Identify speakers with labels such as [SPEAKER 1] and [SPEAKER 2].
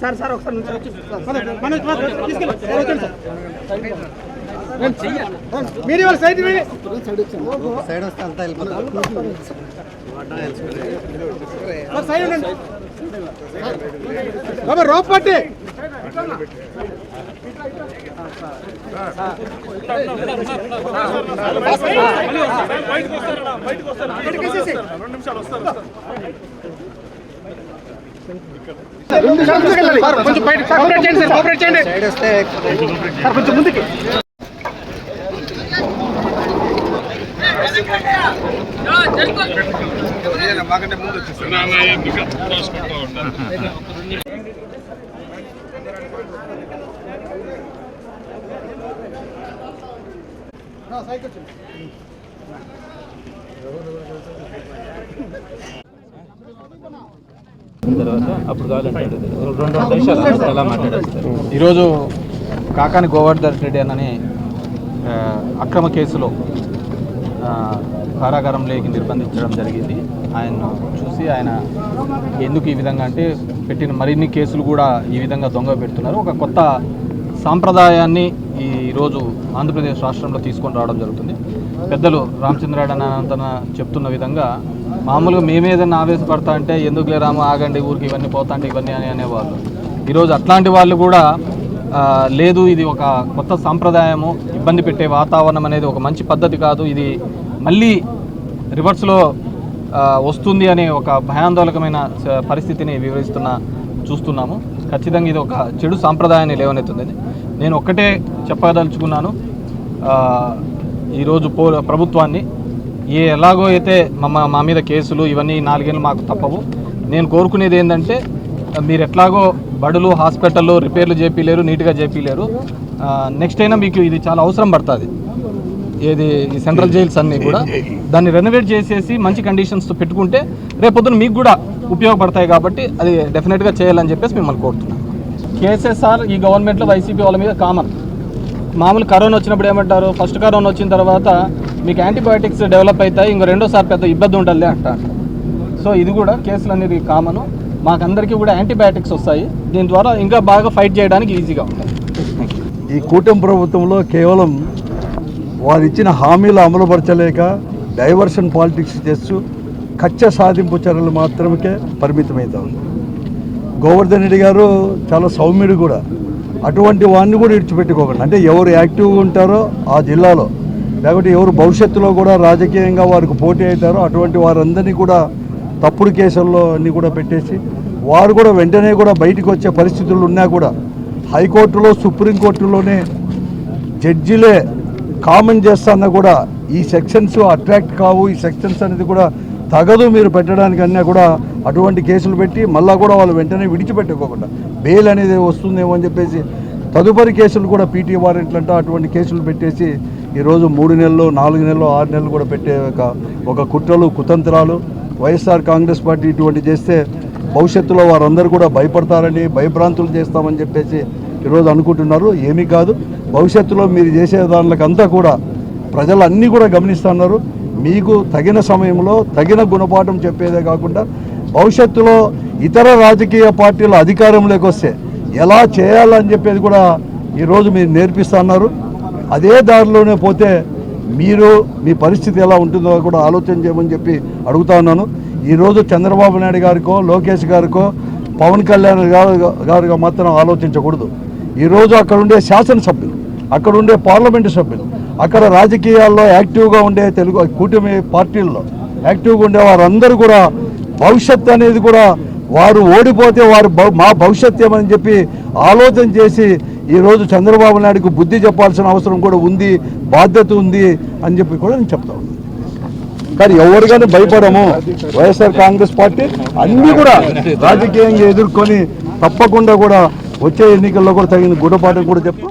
[SPEAKER 1] Sir sir ఒకసారి మీరు వాళ్ళ సైడ్
[SPEAKER 2] సైడ్ వస్తే అంతా వెళ్ళిపోతాం
[SPEAKER 1] సైడ్ ఉండండి రోప్ పట్టి సార్, కొంచెం బయట కోఆపరేట్ చేయండి సార్ కోఆపరేట్ చేయండి. సార్ కొంచెం ముందుకి.
[SPEAKER 3] తర్వాత అప్పుడు కావాలంటే రెండు దేశాలు ఎలా అలా
[SPEAKER 4] ఈరోజు కాకాని గోవర్ధన్ రెడ్డి అని అక్రమ కేసులో కారాగారంలోకి నిర్బంధించడం జరిగింది. ఆయన చూసి ఆయన ఎందుకు ఈ విధంగా అంటే పెట్టిన మరిన్ని కేసులు కూడా ఈ విధంగా దొంగ పెడుతున్నారు. ఒక కొత్త సాంప్రదాయాన్ని ఈరోజు ఆంధ్రప్రదేశ్ రాష్ట్రంలో తీసుకొని రావడం జరుగుతుంది. పెద్దలు రామచంద్రాడు అనంతన చెప్తున్న విధంగా మామూలుగా మేమేదన్నా ఆవేశపడతా అంటే ఎందుకు లేరాము ఆగండి ఊరికి ఇవన్నీ పోతా అంటే ఇవన్నీ అని అనేవాళ్ళు. ఈరోజు అట్లాంటి వాళ్ళు కూడా లేదు ఇది ఒక కొత్త సాంప్రదాయము ఇబ్బంది పెట్టే వాతావరణం అనేది ఒక మంచి పద్ధతి కాదు. ఇది మళ్ళీ రివర్స్లో వస్తుంది అనే ఒక భయాందోళకమైన పరిస్థితిని వివరిస్తున్న చూస్తున్నాము. ఖచ్చితంగా ఇది ఒక చెడు సాంప్రదాయాన్ని లేవనెత్తుంది నేను ఒక్కటే చెప్పదలుచుకున్నాను. ఈరోజు పో ప్రభుత్వాన్ని ఏ ఎలాగో అయితే మా మా మీద కేసులు ఇవన్నీ నాలుగేళ్ళు మాకు తప్పవు. నేను కోరుకునేది ఏంటంటే మీరు ఎట్లాగో బడులు హాస్పిటల్లో రిపేర్లు చేపిలేరు నీట్గా చేపిలేరు నెక్స్ట్ అయినా మీకు ఇది చాలా అవసరం పడుతుంది. ఏది ఈ సెంట్రల్ జైల్స్ అన్నీ కూడా. దాన్ని రెనోవేట్ చేసేసి మంచి కండిషన్స్తో పెట్టుకుంటే రేపొద్దున మీకు కూడా ఉపయోగపడతాయి కాబట్టి అది డెఫినెట్గా చేయాలని చెప్పేసి మిమ్మల్ని కోరుతున్నాం. కేసెస్ ఈ గవర్నమెంట్లో వైసీపీ వాళ్ళ మీద కామన్. మామూలు కరోనా వచ్చినప్పుడు ఏమంటారు? ఫస్ట్ కరోనా వచ్చిన తర్వాత మీకు యాంటీబయాటిక్స్ డెవలప్ అవుతాయి ఇంకో రెండోసారి పెద్ద ఇబ్బంది ఉండాలి అంటారు. సో ఇది కూడా కేసులు అనేది కామను. మాకందరికీ కూడా యాంటీబయాటిక్స్ వస్తాయి. దీని ద్వారా ఇంకా బాగా ఫైట్ చేయడానికి ఈజీగా ఉంటుంది
[SPEAKER 5] ఈ కూటమి ప్రభుత్వంలో కేవలం వారు ఇచ్చిన హామీలు అమలుపరచలేక డైవర్షన్ పాలిటిక్స్ చేస్తూ కచ్చ సాధింపు చర్యలు మాత్రమే పరిమితమవుతా ఉంది గోవర్ధన్ రెడ్డి గారు చాలా సౌమ్యుడు కూడా. అటువంటి వాడిని కూడా ఇడిచిపెట్టుకోకండి అంటే ఎవరు యాక్టివ్గా ఉంటారో ఆ జిల్లాలో లేకపోతే ఎవరు భవిష్యత్తులో కూడా రాజకీయంగా వారికి పోటీ అవుతారో అటువంటి వారందరినీ కూడా తప్పుడు కేసుల్లో అన్నీ కూడా పెట్టేసి వారు కూడా వెంటనే కూడా బయటకు వచ్చే పరిస్థితులు ఉన్నా కూడా హైకోర్టులో సుప్రీంకోర్టులోనే జడ్జిలే కామెంట్ చేస్తున్నా కూడా ఈ సెక్షన్స్ అట్రాక్ట్ కావు ఈ సెక్షన్స్ అనేది కూడా తగదు మీరు పెట్టడానికి అన్నా కూడా అటువంటి కేసులు పెట్టి మళ్ళీ కూడా వాళ్ళు వెంటనే విడిచిపెట్టుకోకుండా బెయిల్ అనేది వస్తుందేమో అని చెప్పేసి తదుపరి కేసులు కూడా పీటీ వారెంట్లు అంట అటువంటి కేసులు పెట్టేసి ఈరోజు మూడు నెలలు నాలుగు నెలలు ఆరు నెలలు కూడా పెట్టే ఒక ఒక కుట్రలు కుతంత్రాలు వైఎస్ఆర్ కాంగ్రెస్ పార్టీ ఇటువంటి చేస్తే భవిష్యత్తులో వారందరూ కూడా భయపడతారని భయభ్రాంతులు చేస్తామని చెప్పేసి ఈరోజు అనుకుంటున్నారు. ఏమీ కాదు. భవిష్యత్తులో మీరు చేసే దానికంతా కూడా ప్రజలన్నీ కూడా గమనిస్తున్నారు మీకు తగిన సమయంలో తగిన గుణపాఠం చెప్పేదే కాకుండా భవిష్యత్తులో ఇతర రాజకీయ పార్టీల అధికారంలోకి వస్తే ఎలా చేయాలని చెప్పేది కూడా ఈరోజు మీరు నేర్పిస్తున్నారు అదే దారిలోనే పోతే మీరు మీ పరిస్థితి ఎలా ఉంటుందో కూడా ఆలోచన చేయమని చెప్పి అడుగుతా ఉన్నాను. ఈరోజు చంద్రబాబు నాయుడు గారికో లోకేష్ గారికో పవన్ కళ్యాణ్ గారు గారుగా మాత్రం ఆలోచించకూడదు. ఈరోజు అక్కడ ఉండే శాసనసభ్యులు అక్కడ ఉండే పార్లమెంటు సభ్యులు అక్కడ రాజకీయాల్లో యాక్టివ్గా ఉండే తెలుగు కూటమి పార్టీల్లో యాక్టివ్గా ఉండే వారందరూ కూడా భవిష్యత్ అనేది కూడా వారు ఓడిపోతే వారు మా భవిష్యత్ ఏమని చెప్పి ఆలోచన చేసి ఈరోజు చంద్రబాబు నాయుడుకు బుద్ధి చెప్పాల్సిన అవసరం కూడా ఉంది బాధ్యత ఉంది అని చెప్పి కూడా నేను చెప్తా ఉన్నాను కానీ ఎవరిగానే భయపడము. వైఎస్ఆర్ కాంగ్రెస్ పార్టీ అన్నీ కూడా రాజకీయంగా ఎదుర్కొని తప్పకుండా కూడా వచ్చే ఎన్నికల్లో కూడా తగిన గుణపాఠం కూడా చెప్తాం